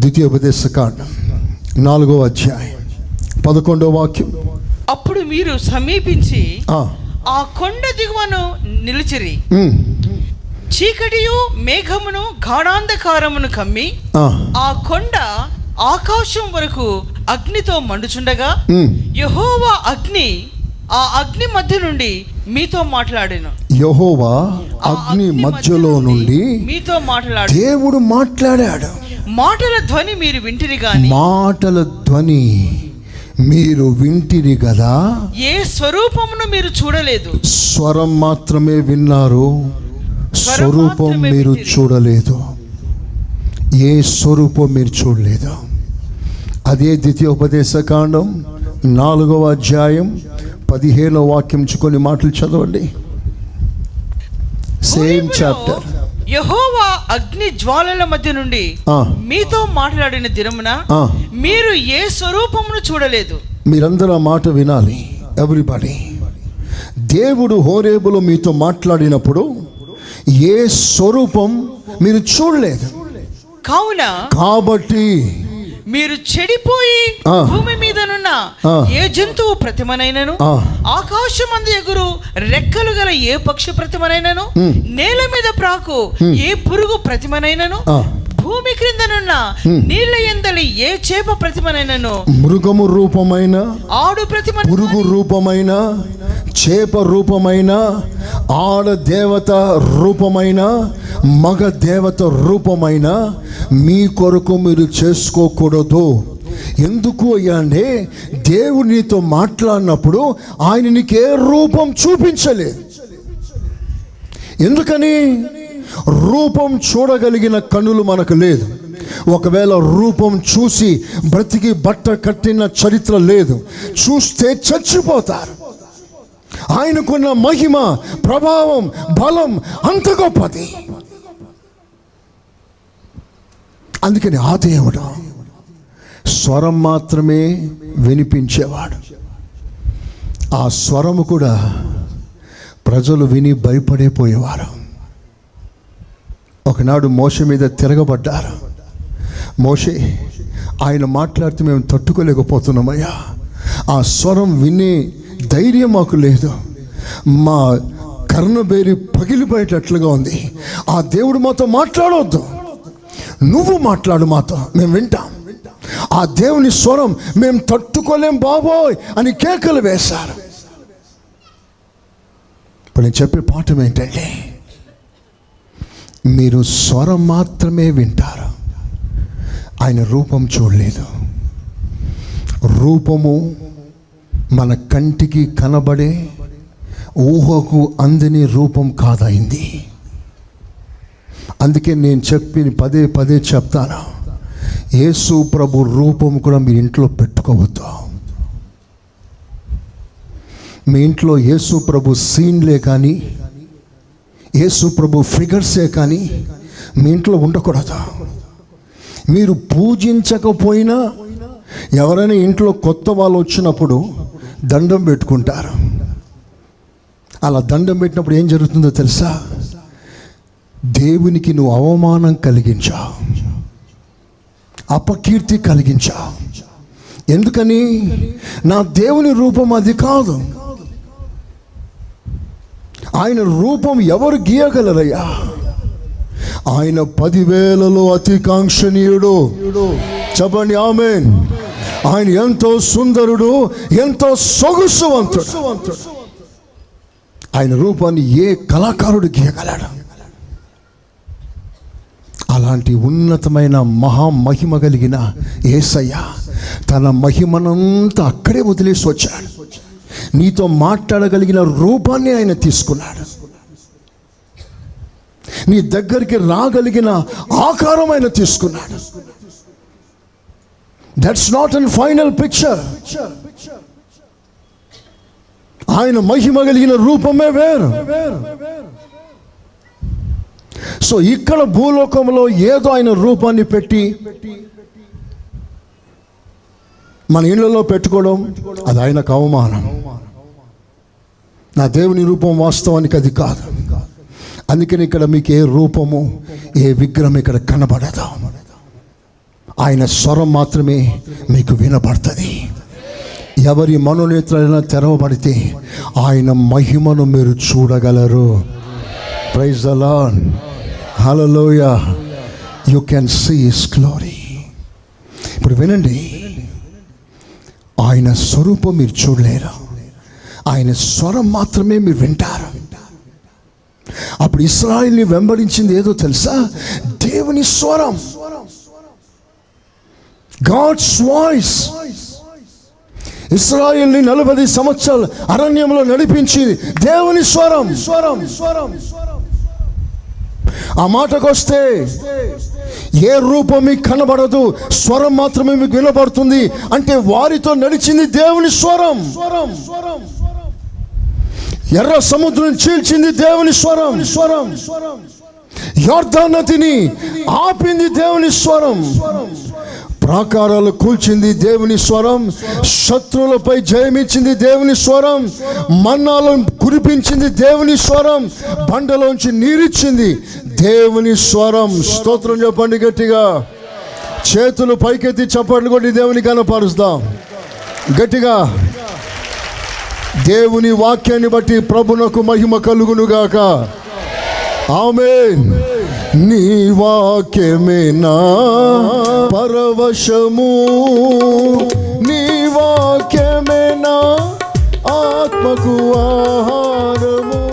ద్వితీయోపదేశ కాండం నాలుగో అధ్యాయం పదకొండో వాక్యం. అప్పుడు మీరు సమీపించి ఆ, కొండ దిగువను నిలిచిరి. చీకటియు మేఘమును గాఢాంధకారమును కమ్మి ఆ, కొండ ఆకాశం వరకు అగ్నితో మండుచుండగా. యహోవా అగ్ని ఆ అగ్ని మధ్య నుండి మీతో మాట్లాడాను. యెహోవా అగ్ని మధ్యలో నుండి మీతో మాట్లాడు దేవుడు మాట్లాడాడు. మాటల ధ్వని మీరు వింటిరి గాని. మాటల ధ్వని మీరు వింటిరి కదా? ఏ స్వరూపమును మీరు చూడలేదు? స్వరం మాత్రమే విన్నారు. స్వరూపం మీరు. చూడలేదు. ఏ స్వరూపం మీరు చూడలేదు? అదే ద్వితీయోపదేశ కాండం నాలుగవ అధ్యాయం పదిహేనో వాక్యం నుంచి కొన్ని మాటలు చదవండి. సేమ్ చాప్టర్ యహోవా అగ్ని జ్వాలల మధ్య నుండి ఆ. మీతో మాట్లాడిన దినమున. మీరు ఏ స్వరూపమును చూడలేదు మీరందరూ ఆ మాట వినాలి ఎవ్రీబడి దేవుడు హోరేబులో మీతో మాట్లాడినప్పుడు ఏ స్వరూపం మీరు చూడలేదు కావున కాబట్టి మీరు చెడిపోయి. భూమి మీదనున్న. ఏ జంతువు ప్రతిమనైనను ఆ. ఆకాశమందు ఎగురు రెక్కలు గల ఏ పక్షి ప్రతిమనైనను. నేల మీద ప్రాకు ఏ పురుగు ప్రతిమనైనను. భూమి క్రిందనున్న నీళ్ళ ఎందలి ఏ చేప ప్రతిమనైనను మృగము రూపమైన ఆడు ప్రతిమ పురుగు రూపమైన చేప రూపమైన ఆడ దేవత రూపమైన మగ దేవత రూపమైన మీ కొరకు మీరు చేసుకోకూడదు. ఎందుకు అయ్యా అంటే దేవుడు నీతో మాట్లాడినప్పుడు ఆయన నీకే రూపం చూపించలేదు ఎందుకని? రూపం చూడగలిగిన కన్నులు మనకు లేదు. ఒకవేళ రూపం చూసి బ్రతికి బట్ట కట్టిన చరిత్ర లేదు. చూస్తే చచ్చిపోతారు. ఆయనకున్న మహిమ ప్రభావం బలం అంత గొప్పది. అందుకని ఆ దేవుడు స్వరం మాత్రమే వినిపించేవాడు. ఆ స్వరము కూడా ప్రజలు విని భయపడిపోయేవారు ఒకనాడు మోష మీద తిరగబడ్డారు. మోషే ఆయన మాట్లాడితే మేము తట్టుకోలేకపోతున్నామయ్యా. ఆ స్వరం వినే ధైర్యం మాకు లేదు. మా కర్ణబేరి పగిలిపోయేటట్లుగా ఉంది. ఆ దేవుడు మాతో మాట్లాడవద్దు నువ్వు మాట్లాడు మాతో మేము వింటాం. ఆ దేవుని స్వరం మేము తట్టుకోలేం బాబోయ్ అని కేకలు వేశారు. ఇప్పుడు నేను చెప్పే పాఠం ఏంటంటే మీరు స్వరం మాత్రమే వింటారు ఆయన రూపం చూడలేదు. రూపము మన కంటికి కనబడే ఊహకు అందని రూపం కాదైంది అందుకే నేను చెప్పి పదే పదే చెప్తాను. యేసు ప్రభు రూపం కూడా మీ ఇంట్లో పెట్టుకోవద్దు. మీ ఇంట్లో యేసు ప్రభు సీన్లే కానీ యేసు ప్రభు ఫిగర్సే కానీ మీ ఇంట్లో ఉండకూడదు. మీరు పూజించకపోయినా ఎవరైనా ఇంట్లో కొత్త వాళ్ళు వచ్చినప్పుడు దండం పెట్టుకుంటారు. అలా దండం పెట్టినప్పుడు ఏం జరుగుతుందో తెలుసా? దేవునికి నువ్వు అవమానం కలిగించా. అపకీర్తి కలిగించా. ఎందుకని? నా దేవుని రూపం అది కాదు. ఆయన రూపం ఎవరు గీయగలరయ్యా? ఆయన పదివేలలో అతి కాంక్షణీయుడు చెప్పండి ఆమె ఆయన ఎంతో సుందరుడు ఎంతో సొగసువంతుడు ఆయన రూపాన్ని ఏ కళాకారుడు గీయగలడు? అలాంటి ఉన్నతమైన మహామహిమ కలిగిన ఏసయ్య తన మహిమనంతా అక్కడే వదిలేసి వచ్చాడు. నీతో మాట్లాడగలిగిన రూపాన్ని ఆయన తీసుకున్నాడు. నీ దగ్గరికి రాగలిగిన ఆకారం ఆయన తీసుకున్నాడు. That's not an final picture ఆయన మహిమ కలిగిన రూపమే వేరు. సో ఇక్కడ భూలోకంలో ఏదో ఆయన రూపాన్ని పెట్టి మన ఇళ్ళలో పెట్టుకోవడం అది ఆయనకు అవమానం. నా దేవుని రూపం వాస్తవానికి అది కాదు. అందుకని ఇక్కడ మీకు ఏ రూపము ఏ విగ్రహం ఇక్కడ కనబడదు. ఆయన స్వరం మాత్రమే మీకు వినబడుతుంది. ఎవరి మనోనేత్రాలైనా తెరవబడితే ఆయన మహిమను మీరు చూడగలరు. ప్రైజ్ అలా హలోయ you can see his glory ఇప్పుడు వినండి. ఆయన స్వరూపం మీరు చూడలేరు. ఆయన స్వరం మాత్రమే మీరు వింటారు. అప్పుడు ఇస్రాయిల్ని వెంబడించింది ఏదో తెలుసా? దేవుని స్వరం. గాడ్స్ వాయిస్ ఇస్రాయిల్ని నలభై సంవత్సరాలు అరణ్యంలో నడిపించింది దేవుని స్వరం స్వరం స్వరం స్వరం. ఆ మాటకొస్తే ఏ రూపం మీకు కనబడదు స్వరం మాత్రమే మీకు వినబడుతుంది అంటే వారితో నడిచింది దేవుని స్వరం. స్వరం స్వరం ఎర్ర సముద్రం చీల్చింది దేవుని స్వరం. స్వరం యోర్ధా నదిని ఆపింది దేవుని స్వరం. ప్రాకారాలు కూల్చింది దేవుని స్వరం శత్రువులపై జయమిచ్చింది దేవుని స్వరం మన్నాలను కురిపించింది దేవుని స్వరం బండలోంచి నీరిచ్చింది దేవుని స్వరం. స్తోత్రం చెప్పండి గట్టిగా. చేతులు పైకెత్తి చప్పట్లు కొట్టి దేవుని కనపరుస్తాం. గట్టిగా. దేవుని వాక్యాన్ని బట్టి ప్రభునకు మహిమ కలుగునుగాక. ఆమె నీ వాక్యమేనా? పరవశము నీ వాక్యమేనా? ఆత్మకు ఆహారము.